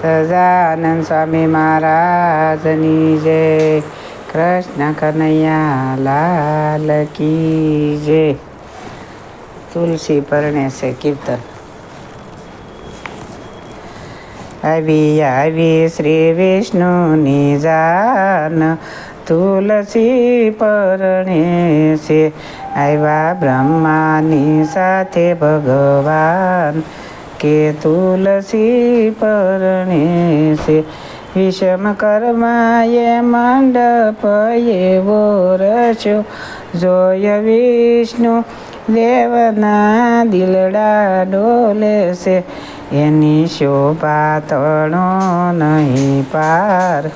સજાનંદ સ્વામી મહારાજની જય કૃષ્ણ કનૈયા લાલ કી જય તુલસી પરણે છે કીર્તન આવી આવી શ્રી વિષ્ણુની જાન તુલસી પરણે છે આવ્યા બ્રહ્માની સાથે ભગવાન કે તુલસી પરણે છે વિષમ કર્માએ મંડપ એવો રચ્યો. જોય વિષ્ણુ દેવના દિલડા ડોલે છે એની શોભા તણો નહીં પાર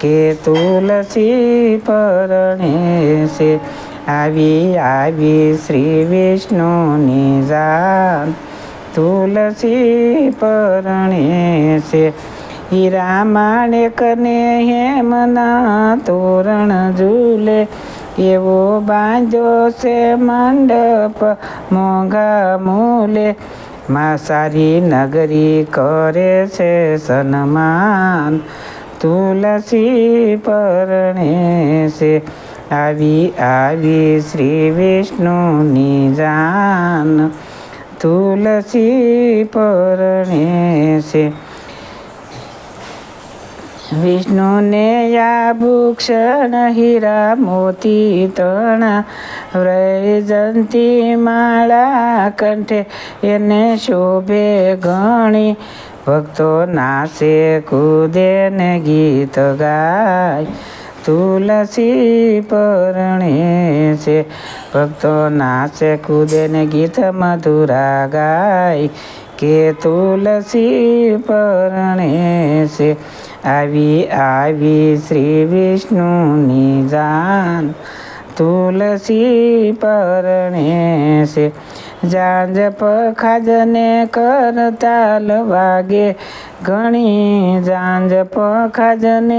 કે તુલસી પરણે છે આવી આવી શ્રી વિષ્ણુની જાન તુલસી પરણે છે. હીરા માણેકને હેમના તોરણ ઝૂલે. એવો બાંધ્યો છે મંડપ મોંઘા મૂલે. માં સારી નગરી કરે છે સન્માન. તુલસી પરણે છે. આવી આવી શ્રી વિષ્ણુની જાન. તુલસી પરણે છે. વિષ્ણુને યા ભૂક્ષણ હીરા મોતી તણા વ્રજંતી માળા કંઠે એને શોભે ગણી ભક્તો નાશે કૂદે ને ગીત ગાય. તુલસી પરણે છે. ભક્તો નાચે, કૂદે ને ગીત મધુરા ગાય કે તુલસી પરણે છે. આવી આવી શ્રી વિષ્ણુની જાન તુલસી પરણે છે. જાંજ પખાજને કરતાલ વાગે ઘણી જાંજ પખાજને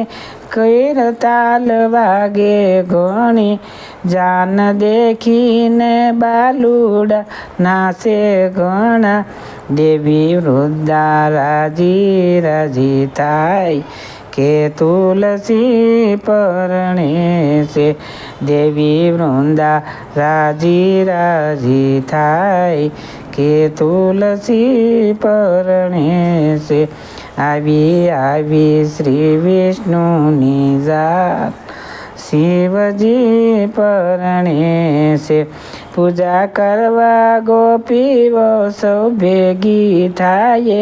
કરતાલ વાગે ઘણી જાન દેખીને બાલુડા નાસે ઘણા દેવી વૃદ્ધા રાજી રાજી થાય. કે તુલસી પરણે છે દેવી વૃંદા રાજી રાજી થાય કે તુલસી પરણે છે આવી આવી શ્રી વિષ્ણુની જાત શિવજી પરણે છે પૂજા કરવા ગોપીઓ સૌ ભેગી થાય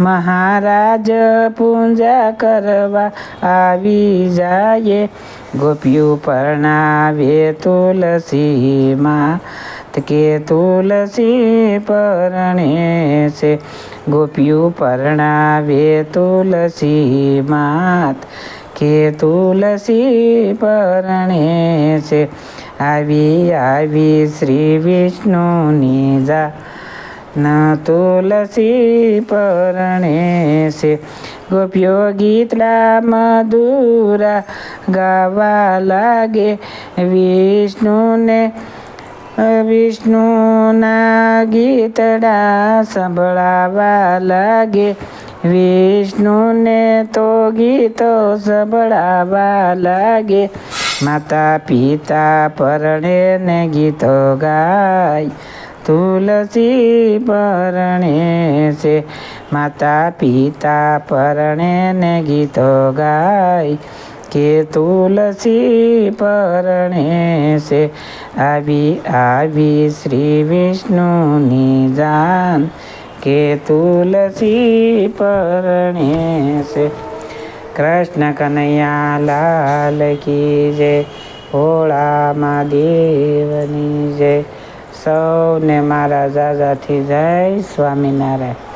મહારાજ પૂજા કરવા આવી જાય ગોપીઓ પરણાવે તુલસીમાં કે તુલસી પરણે છે ગોપીઓ પરણાવે તુલસી માત કે તુલસી પરણે છે આવી આવી શ્રી વિષ્ણુની જા. ન તુલસી પરણે છે ગોપીઓ ગીતલા મધુરા ગાવા લાગે. વિષ્ણુને, વિષ્ણુના ગીતડા સંભળાવા લાગે. વિષ્ણુને તો ગીતો સંભળાવા લાગે. માતા પિતા પરણે ને ગીતો ગાય. તુલસી પરણે છે માતા પિતા પરણે ને ગીતો ગાય. કે તુલસી પરણે છે, આવી આવી શ્રી વિષ્ણુની જાન. કે તુલસી પરણે છે કૃષ્ણ કનૈયા લાલ કી જય ભોળામાં દેવની જય. સૌને મારા જાજાથી જય સ્વામિનારાયણ.